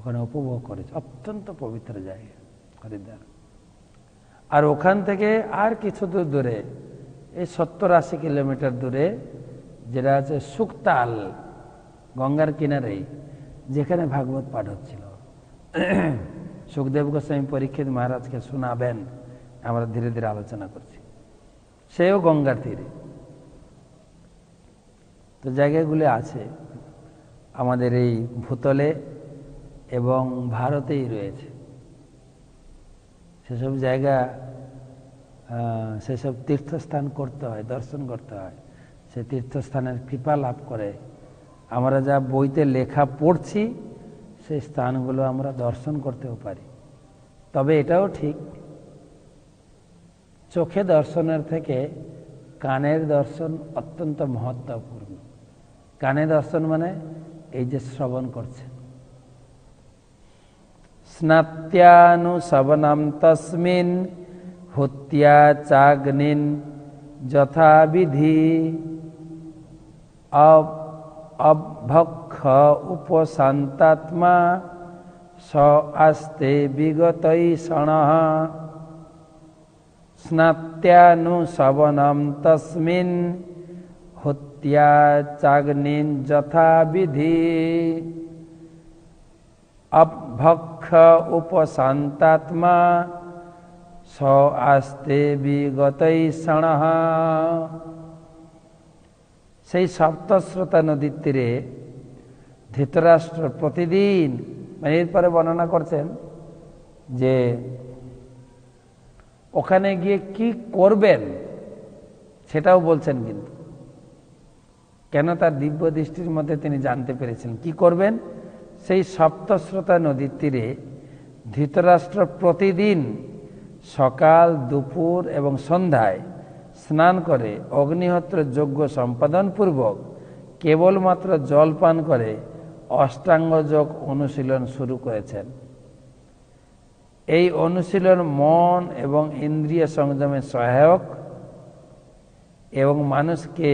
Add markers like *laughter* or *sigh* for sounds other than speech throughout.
ওখানে উপভোগ করেছে, অত্যন্ত পবিত্র জায়গা, হরিদ্বার। আর ওখান থেকে আর কিছু দূর দূরে, এই সত্তর আশি কিলোমিটার দূরে, যেটা আছে সুক্তাল, গঙ্গার কিনারেই যেখানে ভাগবত পাঠ হচ্ছিল। *clears throat* সুখদেব গোস্বামী পরীক্ষিত মহারাজকে শোনাবেন, আমরা ধীরে ধীরে আলোচনা করছি। সেও গঙ্গার তীরে। তো জায়গাগুলি আছে, আমাদের এই ভূতলে এবং ভারতেই রয়েছে। সেসব জায়গা সেসব তীর্থস্থান করতে হয়, দর্শন করতে হয়। সে তীর্থস্থানের কৃপা লাভ করে। আমরা যা বইতে লেখা পড়ছি, সেই স্থানগুলো আমরা দর্শন করতেও পারি। তবে এটাও ঠিক, চোখে দর্শনের থেকে কানের দর্শন অত্যন্ত মহত্বপূর্ণ। কানে দর্শন মানে এই যে শ্রবণ করছে স্নাত্যানুশবনম তসমিন হুত্যা চাগ্নিন যথাবিধি অভক্ষ উপশান্তাত্মা স আস্তে বিগতৈষণ স্নাত্যানুশবনম তসমিন হুত্যা চাগ্নিন যথাবিধি অভক্ষ উপশান্তাত্মা স আস্তে বিগতৈষণ সেই সপ্তশ্রোতা নদীর তীরে ধৃতরাষ্ট্র প্রতিদিন মানে এরপরে বর্ণনা করছেন যে ওখানে গিয়ে কি করবেন সেটাও বলছেন কিন্তু। কেন তার দিব্য দৃষ্টির মধ্যে তিনি জানতে পেরেছেন কি করবেন? সেই সপ্তশ্রোতা নদীর তীরে ধৃতরাষ্ট্র প্রতিদিন সকাল, দুপুর এবং সন্ধ্যায় স্নান করে অগ্নিহোত্র যজ্ঞ সম্পাদনপূর্বক কেবলমাত্র জল পান করে অষ্টাঙ্গ যোগ অনুশীলন শুরু করেছেন। এই অনুশীলন মন এবং ইন্দ্রিয় সংযমের সহায়ক এবং মানুষকে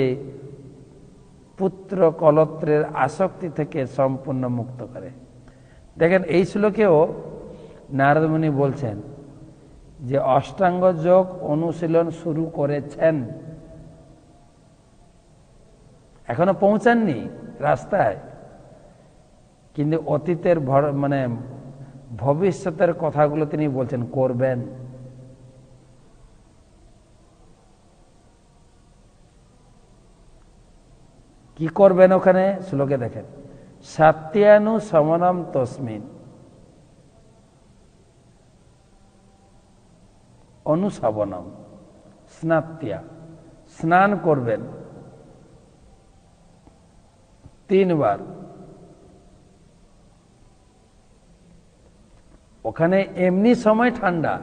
পুত্র কলত্রের আসক্তি থেকে সম্পূর্ণ মুক্ত করে। দেখেন, এই শ্লোকেও নারদমণি বলছেন যে, অষ্টাঙ্গ যোগ অনুশীলন শুরু করেছেন। এখনও পৌঁছাননি রাস্তায়। কিন্তু অতীতের মানে ভবিষ্যতের কথাগুলো তিনি বলছেন, করবেন। কি করবেন ওখানে? শ্লোকে দেখেন। সাত্যানু সমনম তসমিন। অনুশাবনম। স্নাত্যা স্নান করবেন। তিনবার। ওখানে এমনি সময় ঠান্ডা।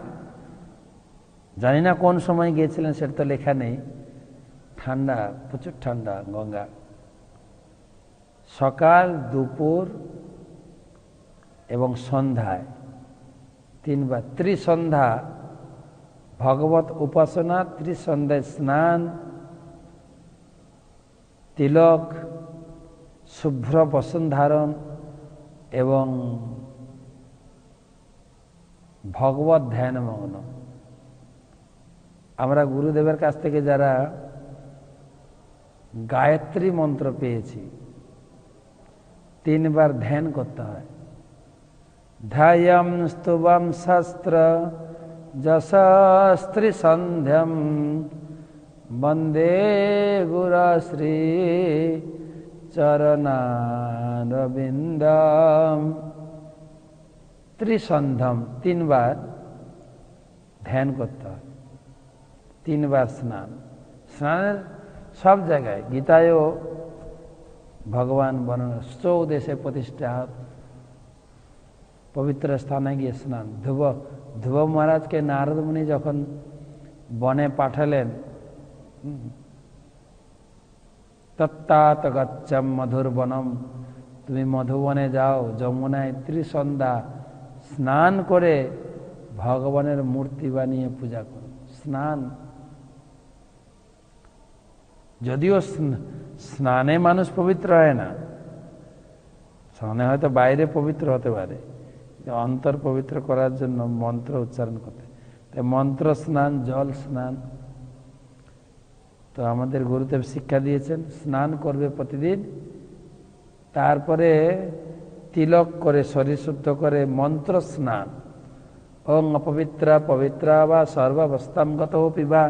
জানি না কোন সময় গিয়েছিলেন, সেটা তো লেখা নেই। ঠান্ডা, প্রচুর ঠান্ডা, গঙ্গা। সকাল, দুপুর এবং সন্ধ্যায়। তিনবার ত্রিসন্ধ্যা, ভগবত উপাসনা, ত্রিসন্ধ্যায় স্নান, তিলক, শুভ্র বসন ধারণ এবং ভগবত ধ্যান মগ্ন। আমরা গুরুদেবের কাছ থেকে যারা গায়ত্রী মন্ত্র পেয়েছি তিনবার ধ্যান করতে হয়। ধ্যায়ম স্তুবম শাস্ত্র যশস্ত্রী সন্ধ্যম বন্দে গুরশ্রী চরণারবিন্দম। ত্রিসন্ধম তিনবার ধ্যান করতে হয়। তিনবার স্নান। স্নানের সব জায়গায় গীতায়ও ভগবান বর্ণনা চৌদেশে প্রতিষ্ঠা পবিত্র স্থানে গিয়ে স্নান ধ্রুব ধ্রুব মহারাজকে নারদ মুনি যখন বনে পাঠালেন তত্তাত গচ্ছম মধুর বনম তুমি মধুবনে যাও যমুনায় ত্রিসন্ধ্যা স্নান করে ভগবানের মূর্তি বানিয়ে পূজা করো। স্নান। যদিও স্নানে মানুষ পবিত্র হয় না। স্নানে হয়তো বাইরে পবিত্র হতে পারে অন্তর পবিত্র করার জন্য মন্ত্র উচ্চারণ করতে। তাই মন্ত্র স্নান, জল স্নান। তো আমাদের গুরুদেব শিক্ষা দিয়েছেন, স্নান করবে প্রতিদিন। তারপরে তিলক করে, শরীর শুদ্ধ করে মন্ত্র স্নান। ওং অপবিত্রা, পবিত্রা বা সর্বাবস্থামগত পিবা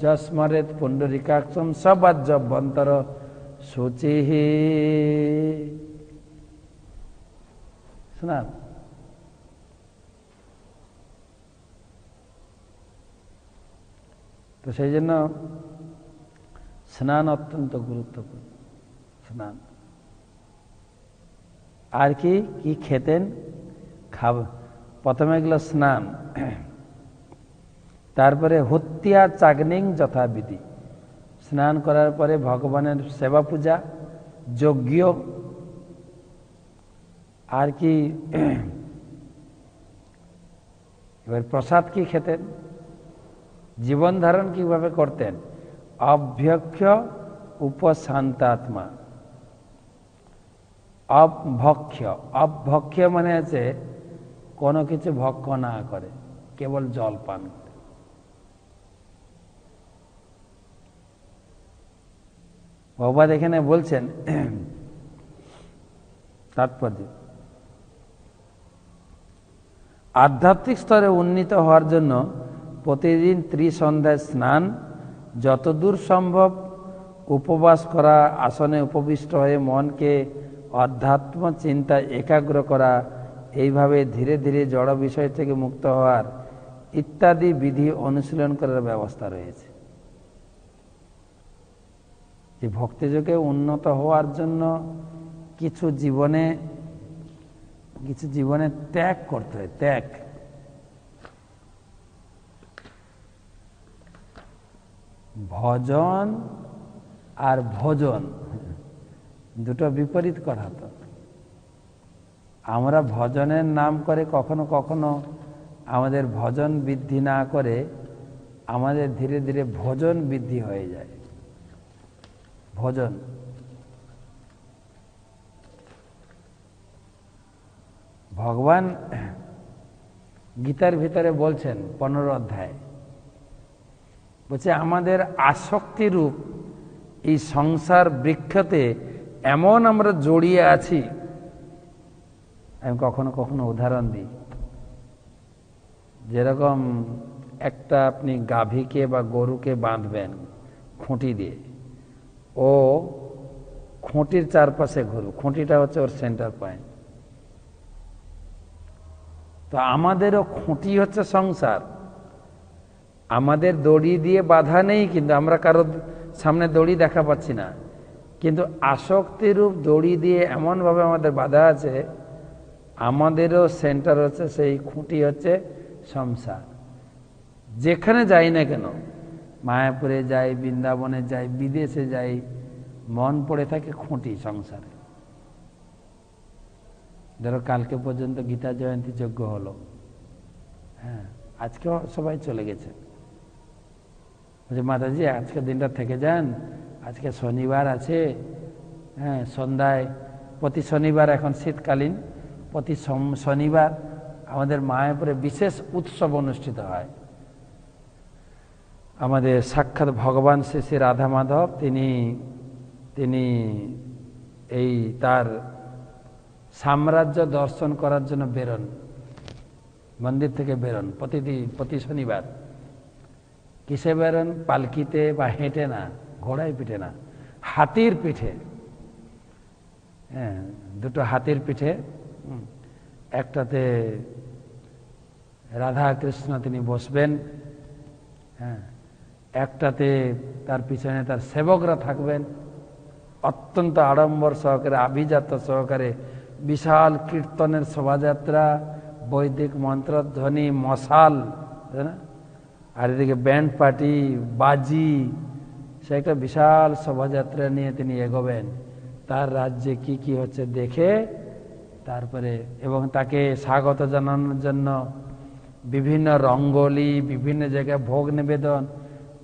যস্মরেত পুণ্ডরিকাক্ষম সবাজ্যভ্যন্তর শুচি স্নান তো সেই জন্য স্নান অত্যন্ত গুরুত্বপূর্ণ। স্নান। আর কি কি খেতেন? খাব। প্রথমে এগুলো স্নান। তারপরে হত্যা চাগনিং যথাবিধি। স্নান করার পরে ভগবানের সেবা পূজা, যজ্ঞ, আর কি, *clears throat* এবার প্রসাদ কি খেতেন? জীবন ধারণ কীভাবে করতেন? অভ্যক্ষ উপশান্তাত্মা। অভক্ষ অভক্ষ মানে আছে কোনো কিছু ভক্ষ না করে, কেবল জল পান করে। ভগবান এখানে বলছেন, তাৎপর্য। আধ্যাত্মিক স্তরে উন্নীত হওয়ার জন্য প্রতিদিন ত্রিসন্ধ্যায় স্নান, যতদূর সম্ভব উপবাস করা, আসনে উপবিষ্ট হয়ে মনকে অধ্যাত্ম চিন্তায় একাগ্র করা, এইভাবে ধীরে ধীরে জড় বিষয় থেকে মুক্ত হওয়ার ইত্যাদি বিধি অনুশীলন করার ব্যবস্থা রয়েছে। যে ভক্তিযোগে উন্নত হওয়ার জন্য কিছু জীবনে কিছু জীবনে ত্যাগ করতে হয়, ত্যাগ। ভজন আর ভোজন, দুটো বিপরীত করা তো। আমরা ভজনের নাম করে কখনো কখনো আমাদের ভজন বৃদ্ধি না করে আমাদের ধীরে ধীরে ভোজন বৃদ্ধি হয়ে যায়। ভোজন ভগবান গীতার ভিতরে বলছেন পনেরো অধ্যায়। বলছে, আমাদের আসক্তি রূপ এই সংসার বৃক্ষতে এমন আমরা জড়িয়ে আছি। আমি কখনো কখনো উদাহরণ দিই। যেরকম একটা আপনি গাভীকে বা গরুকে বাঁধবেন খুঁটি দিয়ে ও খুঁটির চারপাশে ঘুরু খুঁটিটা হচ্ছে ওর সেন্টার পয়েন্ট তো আমাদেরও খুঁটি হচ্ছে সংসার। আমাদের দড়ি দিয়ে বাধা নেই, কিন্তু আমরা কারও সামনে দড়ি দেখা পাচ্ছি না। কিন্তু আসক্তিরূপ দড়ি দিয়ে এমনভাবে আমাদের বাধা আছে, আমাদেরও সেন্টার হচ্ছে, সেই খুঁটি হচ্ছে সংসার। যেখানে যাই না কেন মায়াপুরে যাই, বৃন্দাবনে যাই, বিদেশে যাই, মন পড়ে থাকে খুঁটি সংসারে। ধরো কালকে পর্যন্ত গীতা জয়ন্তী যজ্ঞ হলো। হ্যাঁ আজকে সবাই চলে গেছে। বলছে, মাতাজি, আজকে দিনটা থেকে যান, আজকে শনিবার আছে। হ্যাঁ সন্ধ্যায়, প্রতি শনিবার এখন শীতকালীন, প্রতি শনিবার আমাদের মায়াপুরে বিশেষ উৎসব অনুষ্ঠিত হয়। আমাদের সাক্ষাৎ ভগবান শ্রী শ্রী রাধা মাধব, তিনি তিনি এই তার সাম্রাজ্য দর্শন করার জন্য বেরোন, মন্দির থেকে বেরোন, প্রতিটি, প্রতি শনিবার। কিসে বেরোন? পালকিতে বা হেঁটে না, ঘোড়ায় পিঠে না, হাতির পিঠে। হ্যাঁ দুটো হাতির পিঠে। একটাতে রাধা কৃষ্ণ তিনি বসবেন। হ্যাঁ একটাতে তার পিছনে তার সেবকরা থাকবেন। অত্যন্ত আড়ম্বর সহকারে আভিজাত সহকারে, বিশাল কীর্তনের শোভাযাত্রা, বৈদিক মন্ত্রধ্বনি, মশাল না? আর এদিকে ব্যান্ড পার্টি, বাজি, সে একটা বিশাল শোভাযাত্রা নিয়ে তিনি এগোবেন। তার রাজ্যে কি কি হচ্ছে দেখে তারপরে, এবং তাকে স্বাগত জানানোর জন্য বিভিন্ন রঙ্গলি, বিভিন্ন জায়গায় ভোগ নিবেদন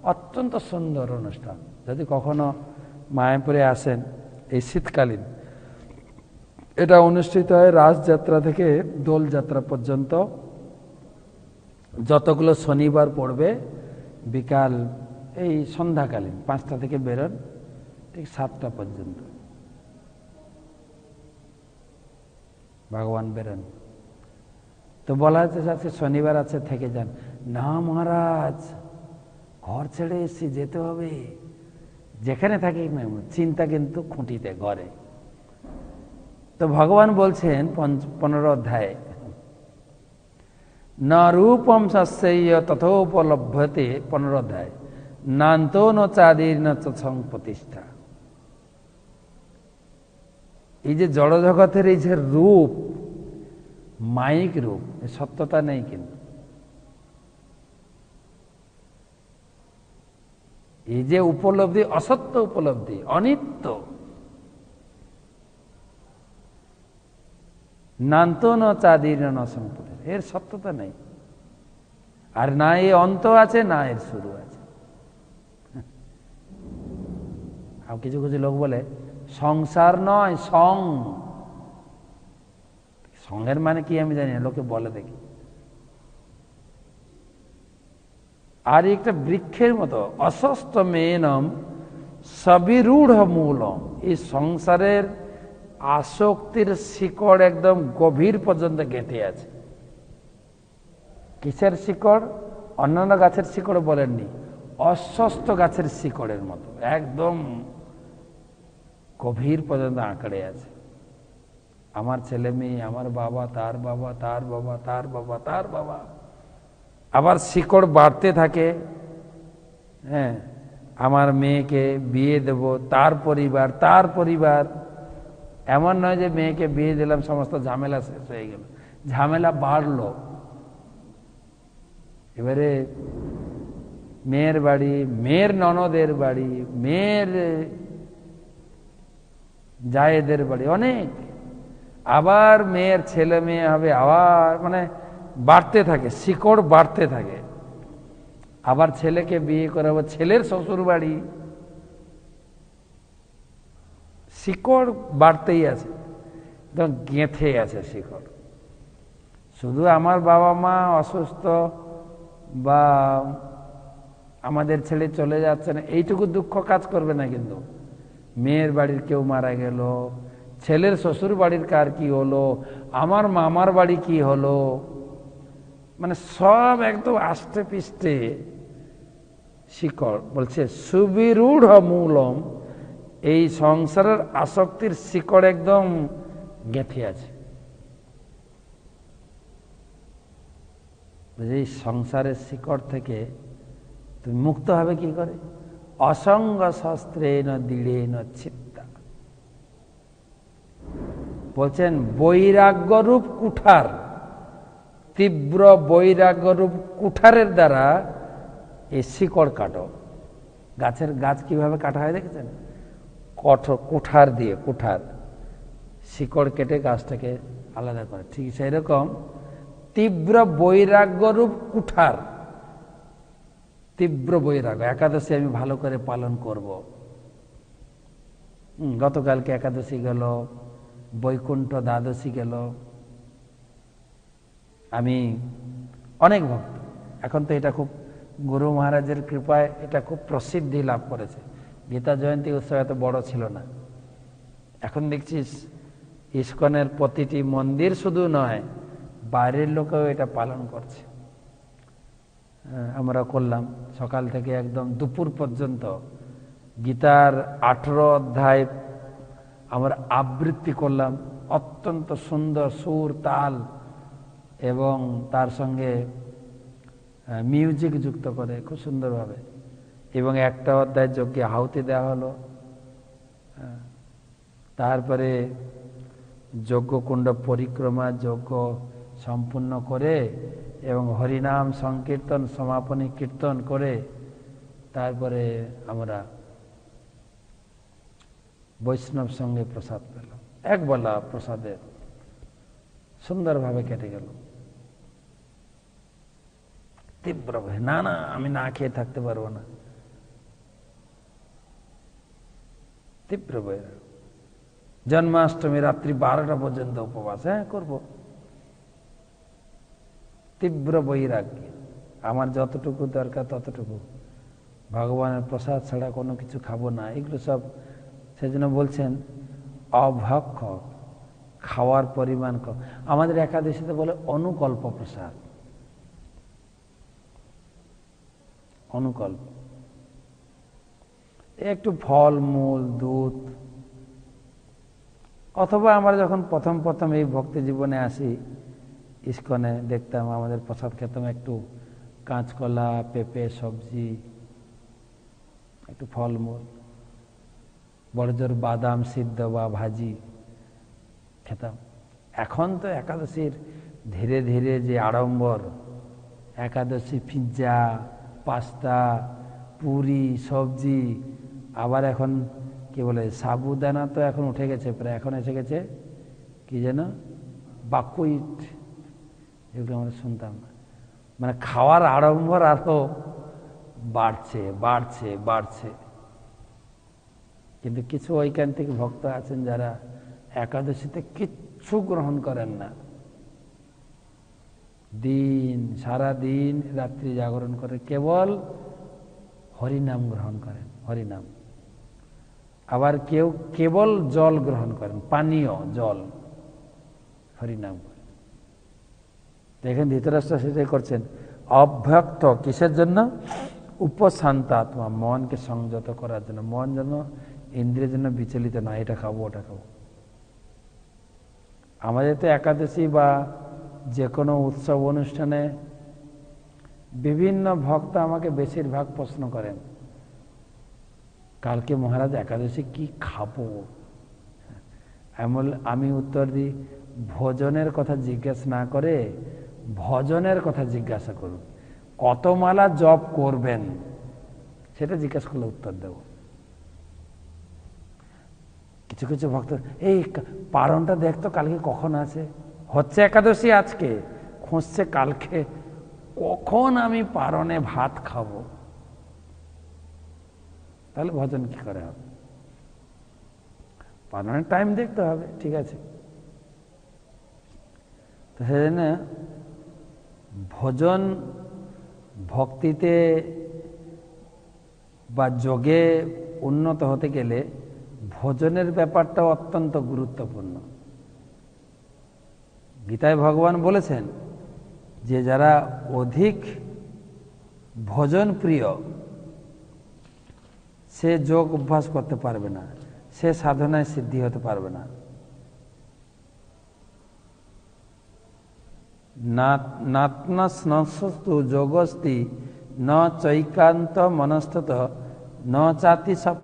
অত্যন্ত সুন্দর অনুষ্ঠান। যদি কখনো মায়াপুরে আসেন, এই শীতকালীন। এটা অনুষ্ঠিত হয় রাসযাত্রা থেকে দোলযাত্রা পর্যন্ত। যতগুলো শনিবার পড়বে, বিকাল, এই সন্ধ্যাকালীন, পাঁচটা থেকে বেরোন, ঠিক সাতটা পর্যন্ত। ভগবান বেরোন। তো বলা হচ্ছে আজকে শনিবার আছে, থেকে যান। না মহারাজ! ঘর ছেড়ে এসছি যেতে হবে। যেখানে থাকি চিন্তা কিন্তু খুঁটিতে ঘরে তো ভগবান বলছেন পনেরো অধ্যায়ে, না রূপম সস্যয় তথোপলভ্যতে পনেরো অধ্যায়, নান্ত ন চাঁদির ন প্রতিষ্ঠা এই যে জড়জগতের এই যে রূপ, মাইক রূপ সত্যতা নেই কিন্তু। এই যে উপলব্ধি, অসত্য উপলব্ধি, অনিত্য। নান্ত ন চাঁদির ন সম্পত্তি এর সত্যতা নেই। আর না এ অন্ত আছে, না এর শুরু আছে। আর কিছু কিছু লোক বলে, সংসার নয়, সং। সঙ্গের মানে কি আমি জানি না, লোকে বলে দেখি। আর একটা বৃক্ষের মতো অসস্ত মেনম সবিরূঢ় মূলম এই সংসারের আসক্তির শিকড় একদম গভীর পর্যন্ত গেঁথে আছে। কিসের শিকড়? অন্যান্য গাছের শিকড় বলেননি অস্বস্ত গাছের শিকড়ের মতো, একদম গভীর পর্যন্ত আঁকড়ে আছে। আমার ছেলে মেয়ে, আমার বাবা, তার বাবা তার বাবা তার বাবা তার বাবা। আবার শিকড় বাড়তে থাকে হ্যাঁ আমার মেয়েকে বিয়ে দেব, তার পরিবার তার পরিবার। এমন নয় যে মেয়েকে বিয়ে দিলাম, সমস্ত ঝামেলা শেষ হয়ে গেল। ঝামেলা বাড়লো। এবারে মেয়ের বাড়ি, মেয়ের ননদের বাড়ি, মেয়ের জায়েদের বাড়ি, অনেক। আবার মেয়ের ছেলে মেয়ে হবে, আবার মানে বাড়তে থাকে, শিকড় বাড়তে থাকে। আবার ছেলেকে বিয়ে করাবো, ছেলের শ্বশুর বাড়ি শিকড় বাড়তেই আছে, একদম গেঁথে আছে শিকড়। শুধু আমার বাবা মা অসুস্থ বা আমাদের ছেলে চলে যাচ্ছে না, এইটুকু দুঃখ কাজ করবে না কিন্তু। মেয়ের বাড়ির কেউ মারা গেল, ছেলের শ্বশুর বাড়ির কার কি হলো, আমার মামার বাড়ি কি হলো। মানে সব একদম আষ্টে পিষ্টে শিকড়, বলছে সুবিরূঢ় মূলম এই সংসারের আসক্তির শিকড় একদম গেঁথে আছে। এই সংসারের শিকড় থেকে তুমি মুক্ত হবে কি করে? অসঙ্গ শস্ত্রে ন দৃঢ়ে ন চিত্তা। বলছেন, বৈরাগ্যরূপ কুঠার তীব্র বৈরাগ্যরূপ কুঠারের দ্বারা এই শিকড় কাটো। গাছের গাছ কীভাবে কাটা হয় দেখেছেন? কঠোর কুঠার দিয়ে, কুঠার। শিকড় কেটে গাছটাকে আলাদা করে। ঠিক সেই রকম তীব্র বৈরাগ্যরূপ কুঠার। তীব্র বৈরাগ্য। একাদশী আমি ভালো করে পালন করব। গতকালকে একাদশী গেল, বৈকুণ্ঠ দ্বাদশী গেল আমি অনেক ভক্ত। এখন তো এটা খুব গুরু মহারাজের কৃপায় এটা খুব প্রসিদ্ধি লাভ করেছে। গীতা জয়ন্তী উৎসব এত বড় ছিল না। এখন দেখছিস, ইস্কনের প্রতিটি মন্দির শুধু নয়, বাইরের লোকেও এটা পালন করছে। আমরা করলাম। সকাল থেকে একদম দুপুর পর্যন্ত গীতার আঠেরো অধ্যায় আমরা আবৃত্তি করলাম। অত্যন্ত সুন্দর সুর, তাল এবং তার সঙ্গে মিউজিক যুক্ত করে খুব সুন্দরভাবে। এবং একটা অধ্যায় যজ্ঞে আহুতি দেওয়া হলো। তারপরে যজ্ঞকুণ্ড পরিক্রমা যজ্ঞ সম্পূর্ণ করে এবং হরিনাম সংকীর্তন, সমাপনী কীর্তন করে তারপরে আমরা বৈষ্ণব সঙ্গে প্রসাদ পেলাম। এক বলা প্রসাদের সুন্দরভাবে কেটে গেল। তীব্রভাবে না না, আমি না খেয়ে থাকতে পারব না। তীব্র বৈরাগ জন্মাষ্টমী রাত্রি বারোটা পর্যন্ত উপবাস। হ্যাঁ করব। তীব্র বৈরাগ্য। আমার যতটুকু দরকার ততটুকু। ভগবানের প্রসাদ ছাড়া কোনো কিছু খাব না। এগুলো সব সেজন্য বলছেন, অভক্ষ। খাওয়ার পরিমাণ কম। আমাদের একাদশীতে বলে অনুকল্প প্রসাদ। অনুকল্প। একটু ফল, মূল, দুধ। অথবা আমরা যখন প্রথম প্রথম এই ভক্তি জীবনে আসি, ইস্কনে দেখতাম আমাদের প্রসাদ খেতাম একটু কাঁচকলা, পেঁপে, সবজি, একটু ফলমূল বড় জোর বাদাম সিদ্ধ বা ভাজি। খেতাম। এখন তো একাদশীর ধীরে ধীরে যে আড়ম্বর, একাদশী পিৎজা পাস্তা, পুরি, সবজি, আবার এখন কি বলে, সাবুদানা তো এখন উঠে গেছে, প্রায় এখন এসে গেছে, কি যেন, বাকুইট এগুলো আমরা শুনতাম। মানে খাওয়ার আড়ম্বর আরও বাড়ছে বাড়ছে বাড়ছে। কিন্তু কিছু ঐকান্তিক ভক্ত আছেন যারা একাদশীতে কিচ্ছু গ্রহণ করেন না। দিন, সারা দিন রাত্রি জাগরণ করে কেবল হরিনাম গ্রহণ করেন, হরিনাম। আবার কেউ কেবল জল গ্রহণ করেন, পানীয় জল, হরিনাম দেখেন, ধৃতরাষ্ট্র সেটাই করছেন। অভ্যক্ত কিসের জন্য? উপশান্ত আত্মা, মনকে সংযত করার জন্য। মন যেন ইন্দ্রিয়ের জন্য বিচলিত না এটা খাব, ওটা খাব। আমাদের তো একাদশী বা যে কোনো উৎসব অনুষ্ঠানে বিভিন্ন ভক্ত আমাকে বেশিরভাগ প্রশ্ন করেন, কালকে মহারাজ একাদশী কি খাব? এমন আমি উত্তর দিই, ভোজনের কথা জিজ্ঞেস না করে ভজনের কথা জিজ্ঞাসা করুন। কত মালা জপ করবেন? সেটা জিজ্ঞাসা করলে উত্তর দেব। কিছু কিছু ভক্ত, এই পারণটা দেখতো কালকে কখন আছে? হচ্ছে একাদশী আজকে। খুঁজছে কালকে, কখন আমি পারণে ভাত খাব? তাহলে ভজন কি করে হবে? পারণের টাইম দেখতে হবে, ঠিক আছে। তো সেজন্য ভজন ভক্তিতে বা যোগে উন্নত হতে গেলে ভোজনের ব্যাপারটা অত্যন্ত গুরুত্বপূর্ণ। গীতায় ভগবান বলেছেন যে যারা অধিক ভোজন প্রিয়, সে যোগ অভ্যাস করতে পারবে না, সে সাধনায় সিদ্ধি হতে পারবে না। নাত্মস্নস্তু যোগস্তি ন চৈকান্ত মনস্তত, ন চাতি সপ